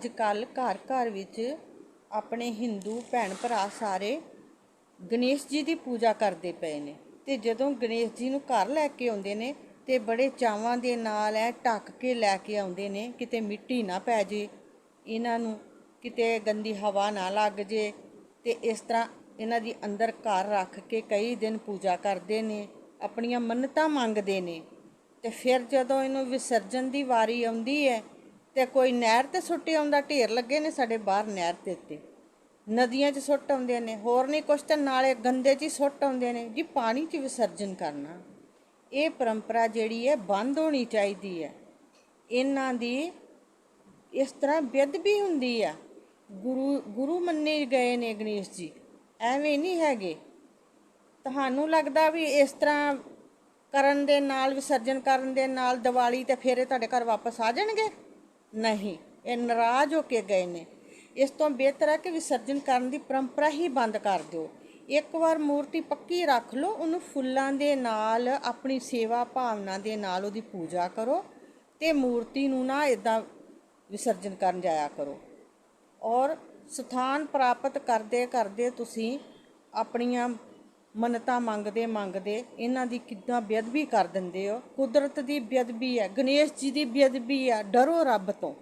ਅੱਜ ਕੱਲ ਘਰ ਘਰ ਵਿੱਚ ਆਪਣੇ ਹਿੰਦੂ ਭੈਣ ਭਰਾ ਸਾਰੇ ਗਣੇਸ਼ ਜੀ ਦੀ ਪੂਜਾ ਕਰਦੇ ਪਏ ਨੇ ਤੇ ਜਦੋਂ ਗਣੇਸ਼ ਜੀ ਨੂੰ ਘਰ ਲੈ ਕੇ ਆਉਂਦੇ ਨੇ ਤੇ ਬੜੇ ਚਾਵਾਂ ਦੇ ਨਾਲ ਐ ਢੱਕ ਕੇ ਲੈ ਕੇ ਆਉਂਦੇ ਨੇ, ਕਿਤੇ ਮਿੱਟੀ ਨਾ ਪੈ ਜੇ, ਇਹਨਾਂ ਨੂੰ ਕਿਤੇ ਗੰਦੀ ਹਵਾ ਨਾ ਲੱਗ ਜੇ ਤੇ ਇਸ ਤਰ੍ਹਾਂ ਇਹਨਾਂ ਦੀ ਅੰਦਰ ਘਰ ਰੱਖ ਕੇ ਕਈ ਦਿਨ ਪੂਜਾ ਕਰਦੇ ਨੇ, ਆਪਣੀਆਂ ਮੰਨਤਾਂ ਮੰਗਦੇ ਨੇ ਤੇ ਫਿਰ ਜਦੋਂ ਇਹਨੂੰ ਵਿਸਰਜਨ ਦੀ ਵਾਰੀ ਆਉਂਦੀ ਹੈ ਤੇ ਕੋਈ ਨਹਿਰ ਤੇ ਸੁੱਟੇ ਆਉਂਦਾ, ਢੇਰ ਲੱਗੇ ਨੇ ਸਾਡੇ ਬਾਹਰ ਨਹਿਰ ਦੇ ਉੱਤੇ। ਨਦੀਆਂ 'ਚ ਸੁੱਟ ਆਉਂਦੇ ਨੇ, ਹੋਰ ਨਹੀਂ ਕੁਛ ਤਾਂ ਨਾਲੇ ਗੰਦੇ 'ਚ ਹੀ ਸੁੱਟ ਆਉਂਦੇ ਨੇ। ਜੀ, ਪਾਣੀ 'ਚ ਵਿਸਰਜਨ ਕਰਨਾ, ਇਹ ਪਰੰਪਰਾ ਜਿਹੜੀ ਹੈ, ਬੰਦ ਹੋਣੀ ਚਾਹੀਦੀ ਹੈ। ਇਹਨਾਂ ਦੀ ਇਸ ਤਰ੍ਹਾਂ ਬੇਅਦਬੀ ਹੁੰਦੀ ਆ। ਗੁਰੂ ਗੁਰੂ ਮੰਨੇ ਗਏ ਨੇ ਗਣੇਸ਼ ਜੀ। ਐਵੇਂ ਨਹੀਂ ਹੈਗੇ। ਤੁਹਾਨੂੰ ਲੱਗਦਾ ਵੀ ਇਸ ਤਰ੍ਹਾਂ ਕਰਨ ਦੇ ਨਾਲ, ਵਿਸਰਜਨ ਕਰਨ ਦੇ ਨਾਲ ਦੀਵਾਲੀ ਤੇ ਫੇਰੇ ਤੁਹਾਡੇ ਘਰ ਵਾਪਸ ਆ ਜਾਣਗੇ? ਨਹੀਂ, ਇਹ ਨਾਰਾਜ਼ ਹੋ ਕੇ ਗਏ ਨੇ। ਇਸ ਤੋਂ ਬਿਹਤਰ ਹੈ ਕਿ ਵਿਸਰਜਨ ਕਰਨ ਦੀ ਪਰੰਪਰਾ ਹੀ ਬੰਦ ਕਰ ਦਿਓ। ਇੱਕ ਵਾਰ ਮੂਰਤੀ ਪੱਕੀ ਰੱਖ ਲਓ, ਉਹਨੂੰ ਫੁੱਲਾਂ ਦੇ ਨਾਲ, ਆਪਣੀ ਸੇਵਾ ਭਾਵਨਾ ਦੇ ਨਾਲ ਉਹਦੀ ਪੂਜਾ ਕਰੋ ਤੇ ਮੂਰਤੀ ਨੂੰ ਨਾ ਇਦਾਂ ਵਿਸਰਜਨ ਕਰਨ ਜਾਇਆ ਕਰੋ। ਔਰ ਸਥਾਨ ਪ੍ਰਾਪਤ ਕਰਦੇ ਕਰਦੇ ਤੁਸੀਂ ਆਪਣੀਆਂ ਮੰਨਤਾ ਮੰਗਦੇ ਮੰਗਦੇ ਇਹਨਾਂ ਦੀ ਕਿੱਦਾਂ ਬੇਅਦਬੀ ਕਰ ਦਿੰਦੇ ਹੋ? ਕੁਦਰਤ ਦੀ ਬੇਅਦਬੀ ਹੈ, ਗਣੇਸ਼ ਜੀ ਦੀ ਬੇਅਦਬੀ ਹੈ, ਡਰੋ ਰੱਬ ਤੋਂ।